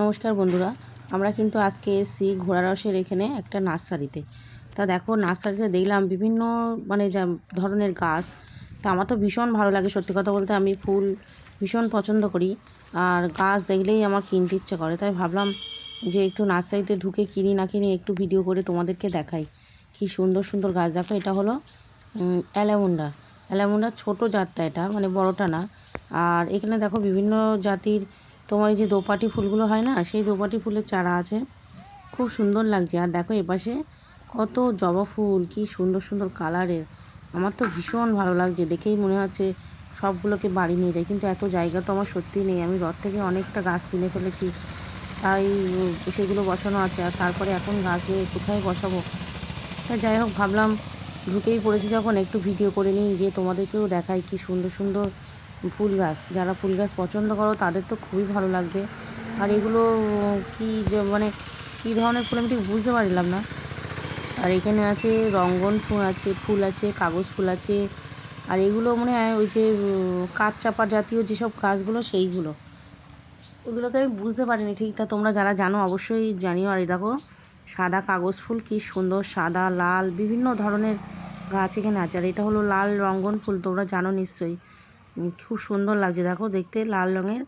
নমস্কার বন্ধুরা, আমরা কিন্তু আজকে এসেছি ঘোড়া রসের এখানে একটা নার্সারিতে। তা দেখো, নার্সারিতে দেখলাম বিভিন্ন মানে যা ধরনের গাছ। তা আমার তো ভীষণ ভালো লাগে সত্যি কথা বলতে, আমি ফুল ভীষণ পছন্দ করি। আর গাছ দেখলেই আমার কিনতে ইচ্ছে করে। তাই ভাবলাম যে একটু নার্সারিতে ঢুকে কিনি না কিনি একটু ভিডিও করে তোমাদেরকে দেখাই। কি সুন্দর সুন্দর গাছ। দেখো, এটা হলো অ্যালামুন্ডা। অ্যালামুন্ডার ছোটো জাতটা এটা মানে বড়টা না। আর এখানে দেখো বিভিন্ন জাতির তোমার এই যে দোপাটি ফুলগুলো হয় না, সেই দোপাটি ফুলের চারা আছে। খুব সুন্দর লাগছে। আর দেখো এপাশে কত জবা ফুল, কি সুন্দর সুন্দর কালারের। আমার তো ভীষণ ভালো লাগছে। দেখেই মনে হচ্ছে সবগুলোকে বাড়ি নিয়ে যায় কিন্তু এত জায়গা তো আমার সত্যি নেই। আমি রথ থেকে অনেকটা গাছ কিনে ফেলেছি। তাই সেগুলো বসানো আছে। আর তারপরে এখন গাছ নিয়ে কোথায় বসাবো? তা যাই হোক, ভাবলাম ঢুকেই পড়েছি যখন। একটু ভিডিও করে নিই যে তোমাদেরকেও দেখাই কি সুন্দর সুন্দর ফুল গাছ যারা ফুল গাছ পছন্দ করো তাদের তো খুবই ভালো লাগবে। আর এগুলো কি যে মানে কী ধরনের ফুল আমি ঠিক বুঝতে পারলাম না। আর এখানে আছে রঙ্গন ফুল আছে ফুল আছে, কাগজ ফুল আছে, আর এগুলো মনে হয় ওই যে কাঠ চাপা জাতীয় যেসব গাছগুলো সেইগুলো। ওগুলোকে আমি বুঝতে পারিনি ঠিক, তা তোমরা যারা জানো অবশ্যই জানিও। আর দেখো, সাদা কাগজ ফুল, কি সুন্দর সাদা, লাল, বিভিন্ন ধরনের গাছ এখানে আছে। আর এটা হলো লাল রঙ্গন ফুল, তোমরা জানো নিশ্চয়ই। খুব সুন্দর লাগছে। দেখো, দেখতে লাল রঙের।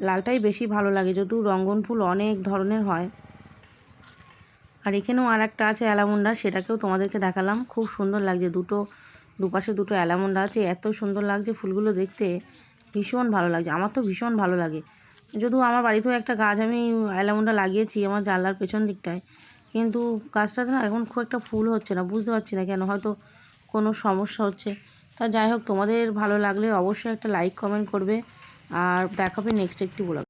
লালটাই বেশি ভালো লাগে যদিও রঙ্গন ফুল অনেক ধরনের হয়। আর এখানেও আর একটা আছে অ্যালামুন্ডা, সেটাকেও তোমাদেরকে দেখালাম। খুব সুন্দর লাগছে, দুটো, দুপাশে দুটো অ্যালামুন্ডা আছে। এত সুন্দর লাগছে ফুলগুলো দেখতে। ভীষণ ভালো লাগছে, আমার তো ভীষণ ভালো লাগে। যদিও আমার বাড়িতেও একটা গাছ, আমি অ্যালামুন্ডা লাগিয়েছি আমার জানলার পেছন দিকটায়। কিন্তু গাছটাতে না এখন খুব একটা ফুল হচ্ছে না, বুঝতে পারছি না কেন, হয়তো কোনো সমস্যা হচ্ছে। তা যাই হোক, তোমাদের ভালো লাগলে অবশ্যই একটা লাইক কমেন্ট করবে। আর দেখাবে নেক্সট একটি ব্লগ